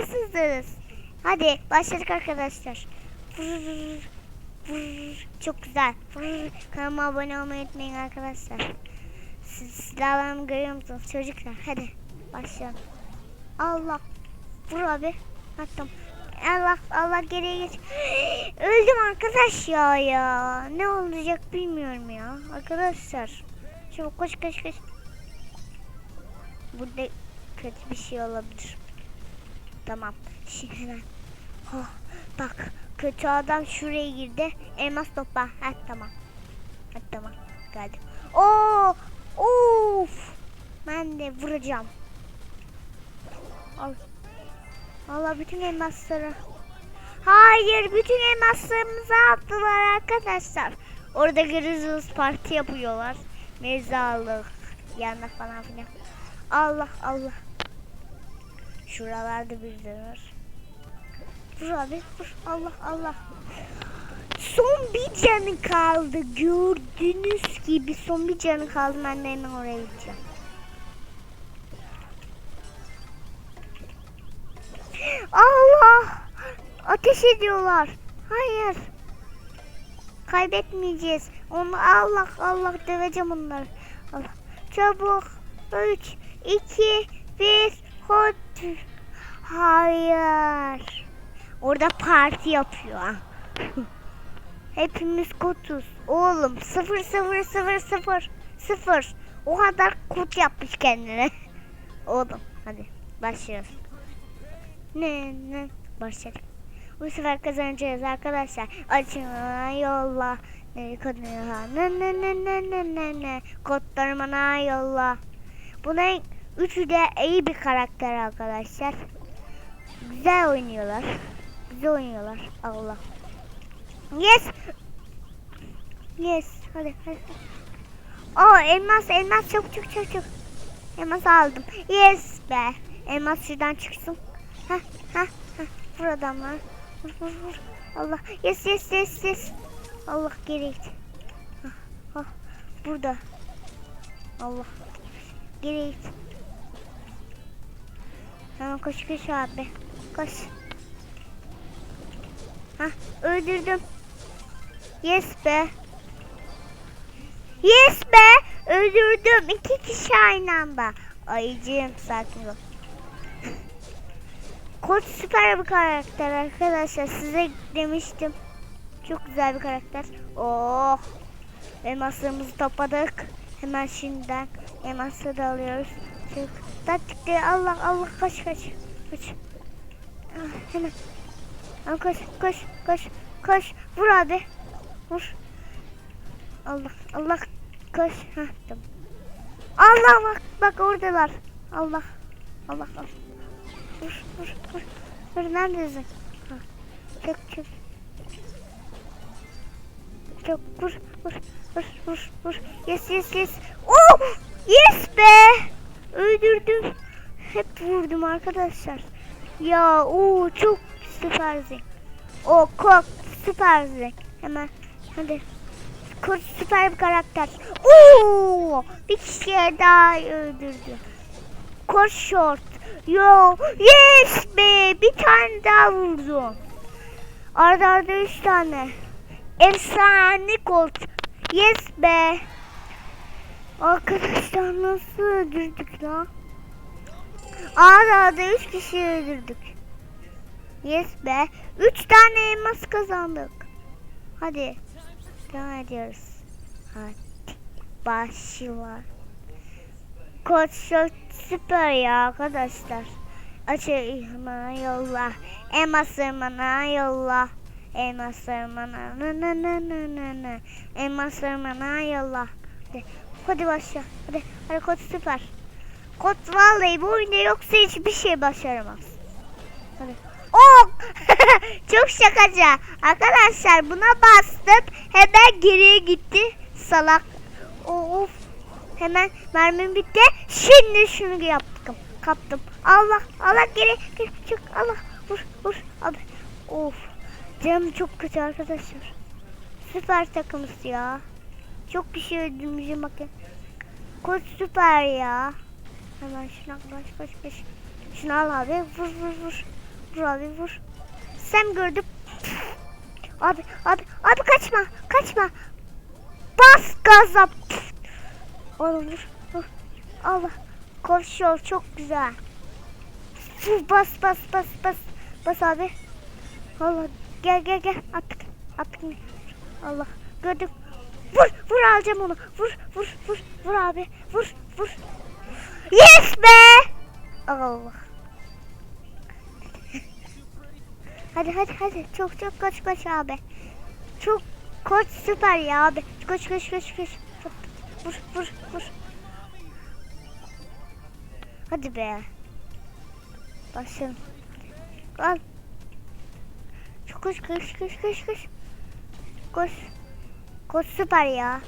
nasılsınız? Hadi başladık arkadaşlar. Çok güzel. Kanalıma abone olmayı unutmayın arkadaşlar. Siz silahlarımı görüyor musunuz çocuklar? Hadi başlayalım. Allah. Vur abi. Attım. Allah Allah geriye geç. Öldüm arkadaş ya ya. Ne olacak bilmiyorum ya. Arkadaşlar. Şimdi koş koş koş. Burada kötü bir şey olabilir. Tamam. Şimdi hemen. Oh, bak kötü adam şuraya girdi. Elmas topla. Ha tamam. Ha tamam. Geldim. Oo! Of! Ben de vuracağım. Al. Allah bütün elmasları. Hayır, bütün elmaslarımızı attılar arkadaşlar. Orada Grizzlies parti yapıyorlar. Mezarlık, yanına falan filan. Allah Allah. Şuralarda birileri var. Vur abi. Allah Allah. Son bir canı kaldı. Gördüğünüz gibi son bir canı kaldı. Ben de hemen oraya gideceğim. Allah! Ateş ediyorlar. Hayır. Kaybetmeyeceğiz. Onu Allah Allah döveceğim onları. Allah. Çabuk. 3 2 1 hot. Hayır. Orada parti yapıyor. Hepimiz kutuz. Oğlum 0 0 0 0 0. O kadar kut yapmış kendine. Oğlum hadi başlıyoruz. Ne ne başladık. Bu sefer kazanacağız arkadaşlar. Açın yolla. Ne kadar ne ne ne ne ne ne ne. Kodlarım bana yolla. Buna üçü de iyi bir karakter arkadaşlar. Güzel oynuyorlar. Güzel oynuyorlar. Allah. Yes. Yes. Hadi hadi. Oo elmas elmas çok çok çok çok. Elmas aldım. Yes be. Elmas şuradan çıksın. Vur adamlar. Vur vur vur. Allah. Yes yes yes yes. Allah geri git. Hah, hah. Burada. Allah. Geri. Hemen koş koş abi. Koş. Hah öldürdüm. Yes be. Yes be. Öldürdüm. İki kişi aynı anda. Ayıcığım sakin ol. Koç süper bir karakter arkadaşlar. Size demiştim. Çok güzel bir karakter. Oh. Elmaslarımızı topladık. Hemen şimdiden elmasları da alıyoruz. Çık. Taktikte Allah Allah kaç kaç. Kaç. Ah, hemen. Al koş koş koş koş. Vur abi. Vur. Allah Allah koş. Heh, tamam. Allah bak bak oradalar. Allah. Allah Allah. Vur vur vur. Vur neredesin? Ha. Çek çek. Çok vur vur vur vur vur. Yes yes yes. Oh! Yes be! Öldürdüm. Hep vurdum arkadaşlar. Ya o çok süpersin. O kok süpersin. Hemen hadi. Kurt süper bir karakter. Oo! Bir kişiye daha öldürdü. Kurt short. Yo, yes be. Bir tane daha vurdu. Arda arda üç tane. Efsane Colt. Yes be. Arkadaşlar nasıl öldürdük lan? Arda arda üç kişi öldürdük. Yes be. Üç tane elmas kazandık. Hadi. Devam ediyoruz. Hadi. Başla. Koç süper ya arkadaşlar. Açayım bana yolla. Elmasları bana yolla. Elmasları bana na na bana yolla. Hadi başla. Hadi, hadi koç süper. Koç vallahi bu oyunda yoksa hiçbir şey başaramaz. Hadi. Oh! Çok şakacı. Arkadaşlar buna bastım. Hemen geriye gitti. Salak. Of. Hemen mermim bitti. Şimdi şunu yaptım. Kaptım. Allah. Allah geri. geri çık. Allah. Vur. Vur. Abi. Of. Canım çok kötü arkadaşlar. Süper takımız ya. Çok bir şey öldürmüşüm bakın. Koç süper ya. Hemen şuna baş baş baş. Şunu al abi. Vur vur vur. Vur abi vur. Sen gördüm. Abi abi abi kaçma kaçma. Bas gaza. Oğlum vur. vur. Allah. Koşuyor çok güzel. Vur, bas bas bas bas. Bas abi. Allah gel gel gel attık attık? Allah gördüm. Vur vur alacağım onu. Vur vur vur vur abi. Vur vur. Yes be. Allah. hadi hadi hadi çok çok koş koş abi. Çok koş süper ya abi. Koş koş koş koş. Vur vur vur. Hadi be. Başlayalım. Al. Koş koş koş koş koş. Koş. Koş süper ya.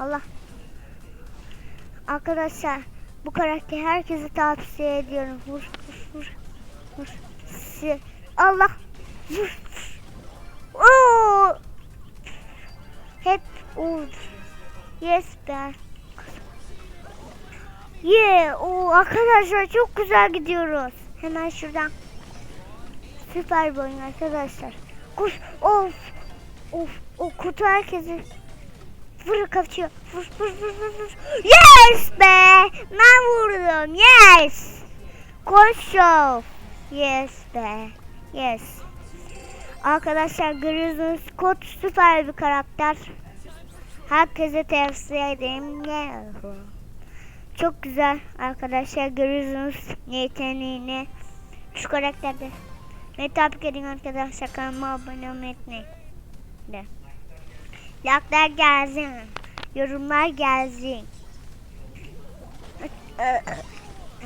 Allah. Arkadaşlar bu karakteri herkese tavsiye ediyorum. Vur vur vur. Vur. Allah. Vur. Oo. Hep vur. Yes be. Yeah. Oo, arkadaşlar çok güzel gidiyoruz. Hemen şuradan. Süper bir oyun arkadaşlar. Koş. Of. Of. O kutu herkesi vur kaçıyor. Vur vur vur vur vur. Yes be. Ben vurdum. Yes. Koş şov. Yes be. Yes. Arkadaşlar görüyorsunuz kod süper bir karakter. Herkese tavsiye ederim. Çok güzel arkadaşlar görüyorsunuz yeteneğini. Şu karakterde. Ve tabii ki arkadaşlar kanalıma abone olmayı unutmayın. Like'lar gelsin. Yorumlar gelsin.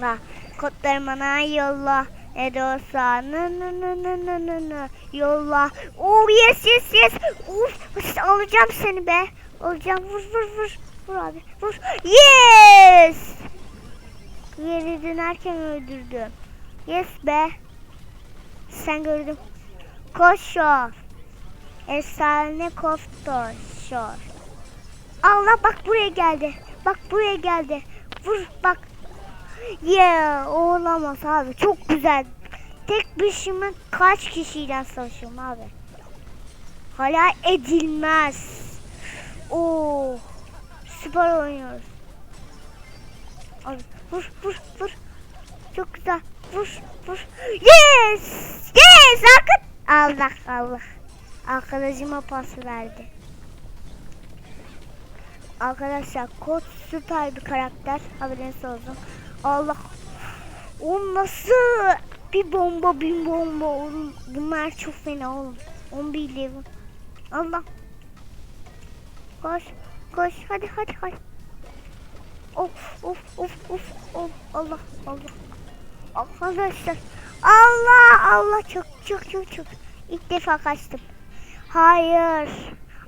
Bak kodları bana yolla. Ne de olsa nı nı nı nı nı nı nı yolla. Oh yes yes yes. Uf alacağım seni be. Alacağım vur vur vur. Vur abi vur. Yes. Geri dönerken öldürdüm. Yes be. Sen gördüm. Koşuyor. Efsane koftor. Şor. Allah bak buraya geldi. Bak buraya geldi. Vur bak. Yeah olamaz abi. Çok güzel. Tek başıma kaç kişiyle savaşıyorum abi. Hala edilmez. Oo. Süper oynuyoruz. Abi vur vur vur. Çok güzel. Vur vur. Yes! Yes! Allah Allah. Arkadaşıma pas verdi. Arkadaşlar kod süper bir karakter. Haberiniz olsun. Allah. O nasıl bir bomba bir bomba oğlum. Bunlar çok fena oğlum. 11 level. Allah. Koş. Koş. Hadi hadi hadi. Of of of of of. Allah Allah. Arkadaşlar. Allah Allah çok çok çok çok. İlk defa kaçtım. Hayır.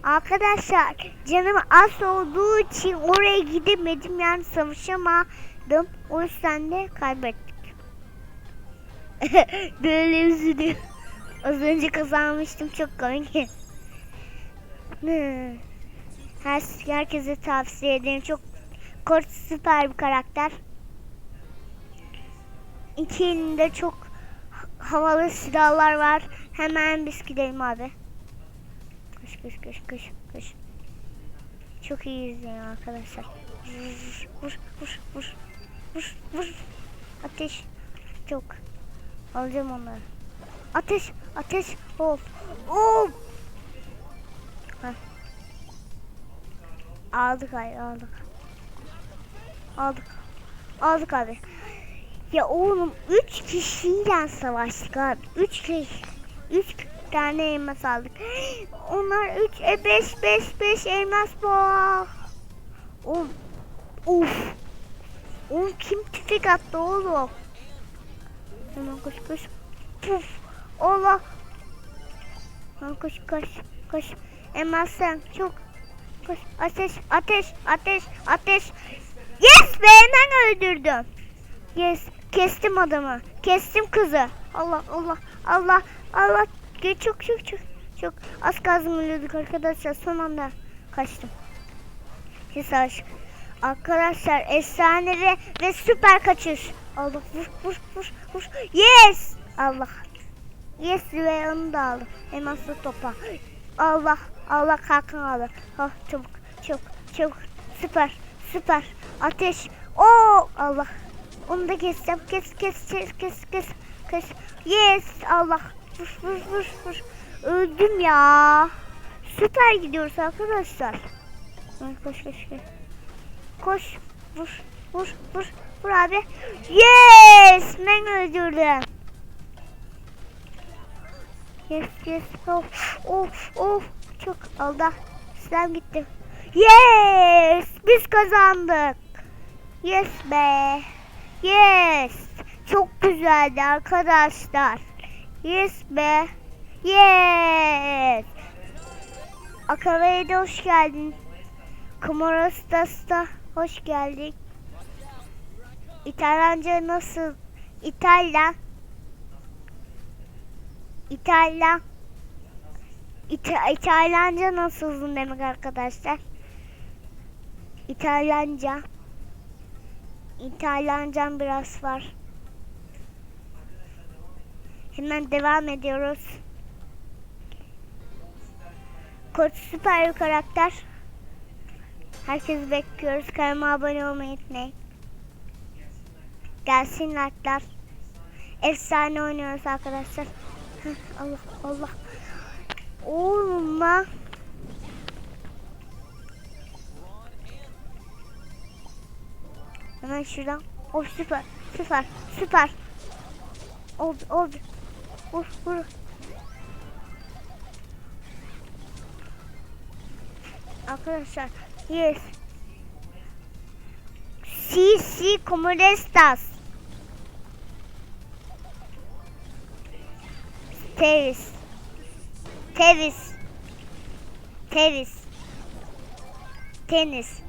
Arkadaşlar canım az olduğu için oraya gidemedim yani savaşamadım. O yüzden de kaybettik. Böyle üzülüyor. Az önce kazanmıştım çok komik. Her, herkese tavsiye ederim. Çok kort süper bir karakter. İki elinde çok havalı silahlar var. Hemen biz gidelim abi. Koş koş koş koş. Çok iyiyiz yani arkadaşlar. Vur vur vur vur vur vur. Ateş. Çok. Alacağım onları. Ateş ateş. Of. Of. Heh. Aldık ay aldık. Aldık. Aldık abi. Ya oğlum 3 kişiyle savaştık abi. 3 kişi. 3 tane elmas aldık. Onlar 3 e 5 5 5 elmas bu. Oğlum. Uf. Oğlum kim tüfek attı oğlum? Hemen koş koş. Puf. Allah. Hemen koş koş koş. Elmas sen çok. Koş. Ateş ateş ateş ateş. Yes be ben öldürdüm. Yes. Kestim adamı. Kestim kızı. Allah Allah Allah Allah. Ge- Çok çok çok çok az kalsın ölüyorduk arkadaşlar. Son anda kaçtım. Aşk. Arkadaşlar efsane ve, ve süper kaçış. Allah vur vur vur vur. Yes. Allah. Yes ve onu da aldım. Elmaslı topa. Allah Allah kalkın alır. Oh çabuk çabuk çabuk. Süper süper. Ateş. Oo Allah. Onu da keseceğim. Kes kes kes kes kes. kes. Yes Allah. Vur vur vur vur. Öldüm ya. Süper gidiyoruz arkadaşlar. Koş koş koş. Koş. Vur vur vur. Vur abi. Yes. Ben öldürdüm. Yes yes. Of of of. Çok Allah. Sen gitti. Yes. Biz kazandık. Yes be. Yes. Çok güzeldi arkadaşlar. Yes be. Yes. Akava'ya hoş geldin. Komorostas'ta hoş geldin. İtalyanca nasıl? İtalyan. İtalyan. İta İtalyanca nasılsın demek arkadaşlar. İtalyanca. İtalyancam biraz var. Hemen devam ediyoruz. Koç süper bir karakter. Herkesi bekliyoruz. Kanalıma abone olmayı unutmayın. Gelsin like'lar. Efsane oynuyoruz arkadaşlar. Allah Allah. Olma. Hemen şuradan. Oh süper. Süper. Süper. Oldu oldu. Vur vur. Arkadaşlar. Yes. Sí, sí, ¿cómo estás? Tevis. Tevis. Tevis. Tenis.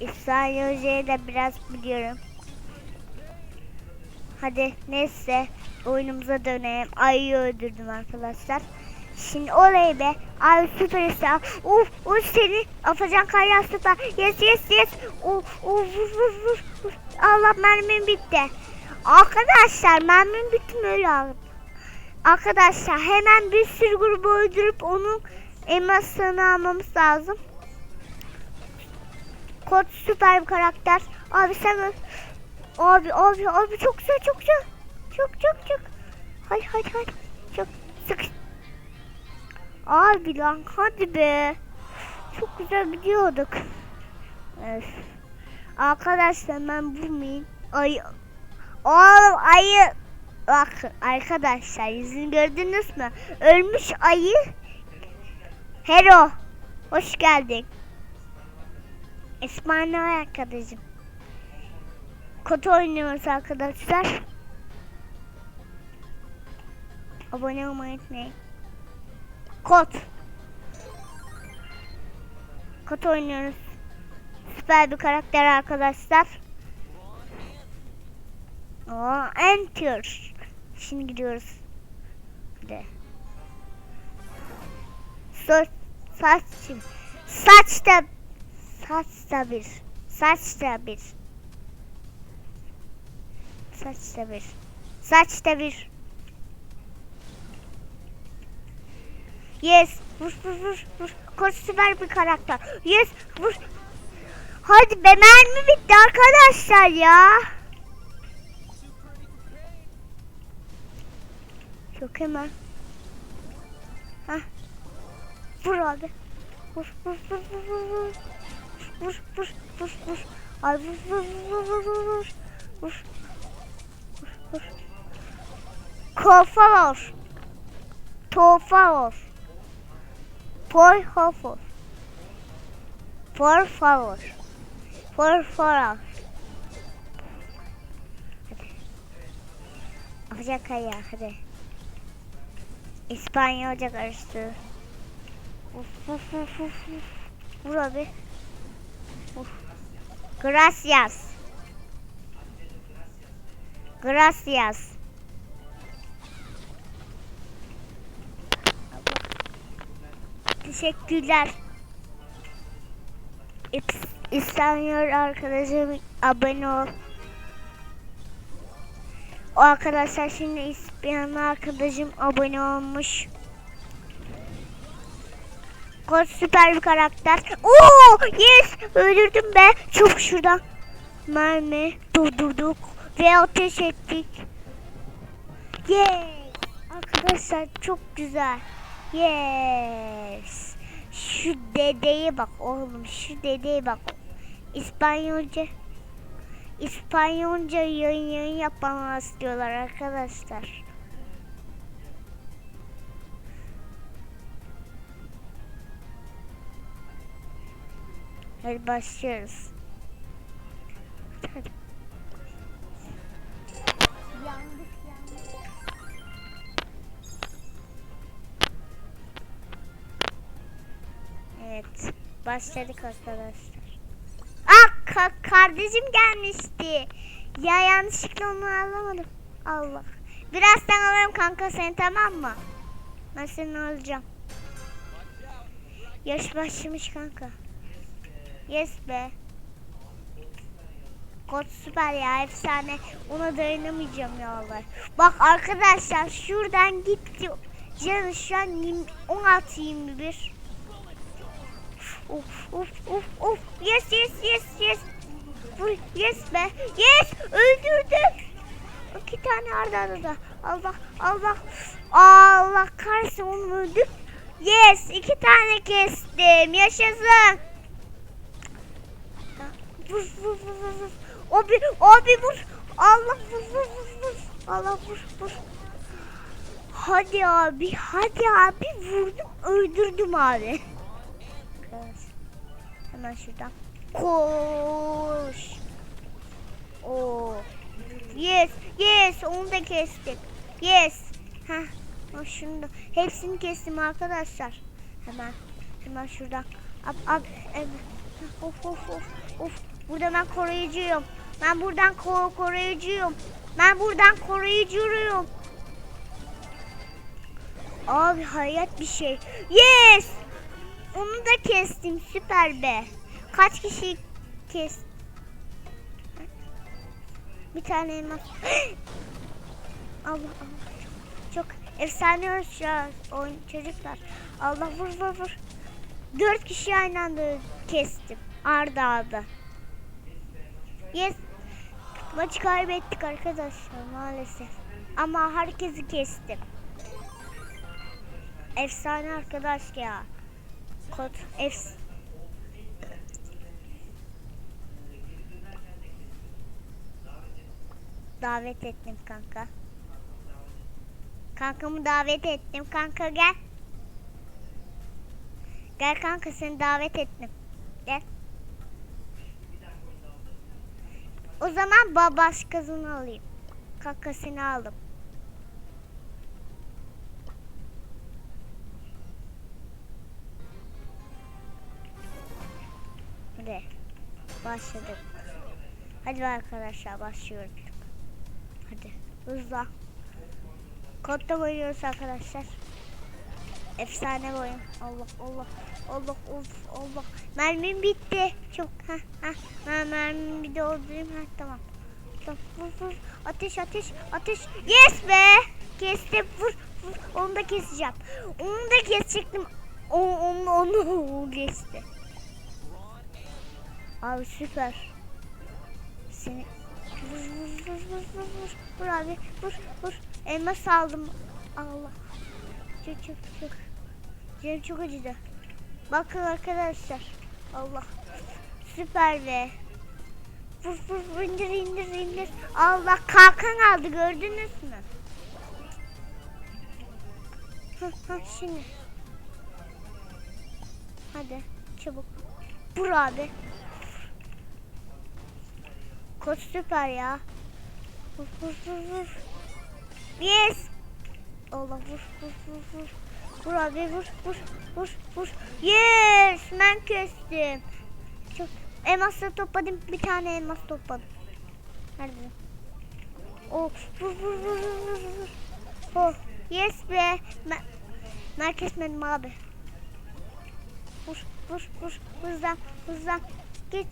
İspanyolcayı da biraz biliyorum. Hadi neyse oyunumuza dönelim. Ayıyı öldürdüm arkadaşlar. Şimdi olay be. Ay süperstar. Uf uf seni. Afacan kayar süper. Yes yes yes. Uf uf vur vur. vur. Allah mermim bitti. Arkadaşlar mermim bitti mi öyle aldım. Arkadaşlar hemen bir sürü grubu öldürüp onun elmasını almamız lazım. Kod süper bir karakter. Abi sen. Abi abi abi çok güzel çok güzel. Çok çok çok. Hay hay hay. Çok sık. Abi lan hadi be. Çok güzel gidiyorduk. Evet. Arkadaşlar ben vurmayayım. Ay. Oğlum ayı. Bak arkadaşlar yüzünü gördünüz mü? Ölmüş ayı. Hero. Hoş geldin. İspanyol arkadaşım. Kod oynuyoruz arkadaşlar. Abone olmayı unutmayın. Kod. Kod oynuyoruz. Süper bir karakter arkadaşlar. Oo, enter. Şimdi gidiyoruz. Hadi. Saç, saç, saç da, saç da bir, saç da bir, saç da bir, saç da bir. Yes, vur vur vur vur. Koç süper bir karakter. Yes, vur. Hadi be mermi bitti arkadaşlar ya. Çok hemen. Hah. Vur abi. Vur vur vur vur vur vur. Vur vur vur. Ay vur vur vur vur vur vur. Vur. Vur. Por favor. Por favor. Por favor. Por favor. Por favor. Hadi. İspanyolca karıştı. Uf uf uf uf. Vur abi. Gracias. Gracias. Teşekkürler. İstemiyor arkadaşım abone ol. O arkadaşlar şimdi İspanyol arkadaşım abone olmuş. Kod süper bir karakter. Oo yes öldürdüm be. Çok şuradan. Mermi durdurduk ve ateş ettik. Yes. Arkadaşlar çok güzel. Yes. Şu dedeye bak oğlum şu dedeye bak. İspanyolca İspanyolca yayın yayın yapmamız diyorlar arkadaşlar. Hadi başlıyoruz. Hadi. Yandık yandık. Evet. Başladık arkadaşlar. Aa ka- kardeşim gelmişti. Ya yanlışlıkla onu alamadım. Allah. Birazdan alırım kanka seni tamam mı? Ben seni alacağım. Yaş başlamış kanka. Yes be. Kod süper ya efsane. Ona dayanamayacağım ya vallahi. Bak arkadaşlar şuradan gitti. Canı şu an 16 21. Of of of of. Yes yes yes yes. Vur, Yes be. Yes öldürdüm. İki tane arda arda. Allah Allah. Allah kahretsin onu öldüm. Yes iki tane kestim. Yaşasın. Vur vur vur vur. vur. Abi abi vur. Allah vur vur vur vur. Allah vur vur. Hadi abi hadi abi vurdum öldürdüm abi. Kız. Hemen şuradan. Koş. Oo. Yes, yes, onu da kestik. Yes. Heh. Şunu da. Hepsini kestim arkadaşlar. Hemen. Hemen şuradan. Ab, ab, evet. Of, of, of, of. Burada ben koruyucuyum. Ben buradan ko koruyucuyum. Ben buradan koruyucuyum. Abi hayat bir şey. Yes. Onu da kestim. Süper be. Kaç kişi kes? Bir tane elmas. Allah Allah. Çok efsane oynuyoruz oyun çocuklar. Allah vur vur vur. Dört kişi aynı anda kestim. Arda arda. Yes. Maçı kaybettik arkadaşlar maalesef. Ama herkesi kestim. Efsane arkadaş ya. Kod efs davet ettim kanka. Kankamı davet ettim. Kanka gel. Gel kanka seni davet ettim. O zaman babaş kızını alayım. Kakasını aldım. Hadi. Başladık. Hadi arkadaşlar başlıyoruz. Hadi hızla. Kodda oynuyoruz arkadaşlar. Efsane bir oyun. Allah Allah Allah of Allah. Mermim bitti. Çok ha ha. Ben mermimi bir doldurayım. Ha tamam. Vur vur. Ateş ateş ateş. Yes be. Kestim. Vur vur. Onu da keseceğim. Onu da kesecektim. Onu onu, onu geçti. Abi süper. Seni vur vur vur vur vur vur. Vur abi vur vur. Elmas aldım. Allah. Çok çok çok. Canım çok acıdı. Bakın arkadaşlar. Allah. Süper be. Vur vur indir indir indir. Allah kalkan aldı gördünüz mü? Hah hah şimdi. Hadi çabuk. Vur abi. Kod süper ya. Vur vur vur. Yes. Allah vur vur vur vur. Vur abi vur vur vur vur. Yes ben kestim. Çok elmasla topladım. Bir tane elmas topladım. Nerede? Oh vur vur vur vur vur. Oh yes be. Ben, ben kesmedim abi. Vur vur vur. Hızlan hızlan. Git.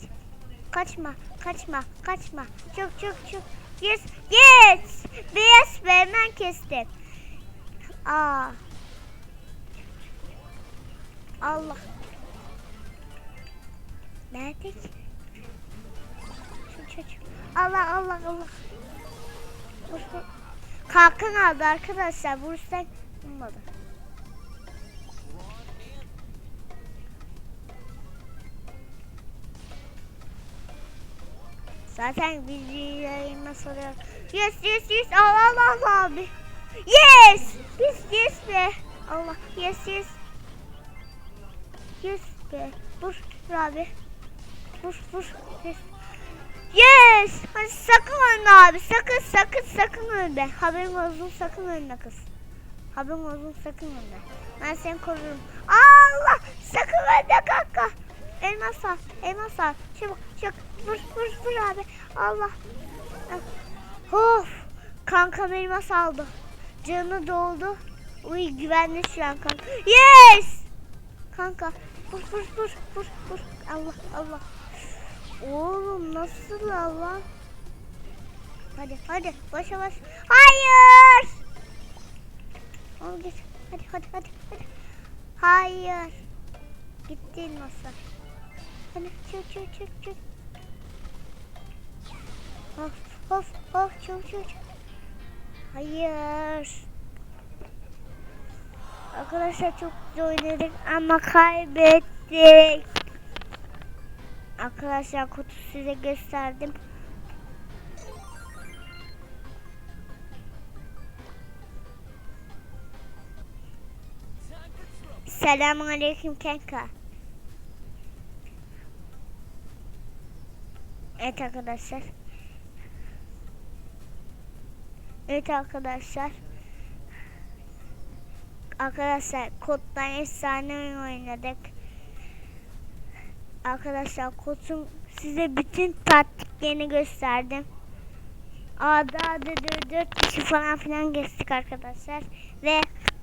Kaçma kaçma kaçma. Çok çok çok. Yes. Yes. Yes be hemen kestim. Aa. Allah. Nerede ki? Şu çocuk. Allah Allah Allah. Vur. Kalkan arkadaşlar. Vursak olmadı. Zaten videoyu soruyor. Yes yes yes Allah Allah abi. Yes. Yes yes be. Allah yes yes. Yes be. Vur abi. Vur vur. Yes. Yes. Hadi sakın ölme abi. Sakın sakın sakın ölme. Haberin olsun sakın ölme kız. Haberin olsun sakın ölme. Ben seni korurum. Allah sakın ölme kanka. Elmas al. Elmas al. Çabuk çabuk. Vur vur vur abi. Allah. Ah. Of. Kanka elmas aldı. Canı doldu. Uy güvenli şu an kanka. Yes. Kanka. Vur vur vur vur vur. Allah Allah. Oğlum nasıl Allah? Hadi hadi başa baş. Hayır. Al git. Hadi hadi hadi hadi. Hayır. Gitti masa. Hadi çık çık çık çık. Of of of çık çık. Hayır. Arkadaşlar çok güzel oynadık ama kaybettik. Arkadaşlar kutu size gösterdim. Selamun aleyküm kanka. Evet arkadaşlar. Evet arkadaşlar. Arkadaşlar koddan efsane oynadık. Arkadaşlar kodun size bütün taktiklerini gösterdim. A'da A'da 4 kişi falan filan geçtik arkadaşlar. Ve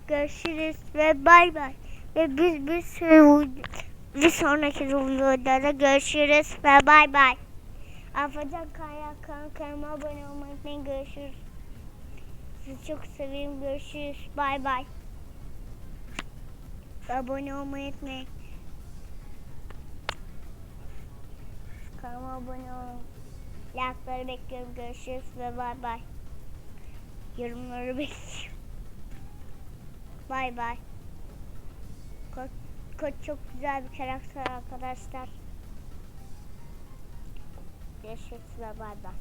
görüşürüz ve bay bay. Ve biz bir sürü bir sonraki videoda görüşürüz ve bay bay. Afacan Kaya kanalıma abone olmayı unutmayın. Görüşürüz. Sizi çok seviyorum. Görüşürüz. Bay bay. Abone olmayı unutmayın. Kanalıma abone olun. Like'ları bekliyorum. Görüşürüz ve bay bay. Yorumları bekliyorum. Bay bay. Kod çok güzel bir karakter arkadaşlar. Görüşürüz ve bay bay.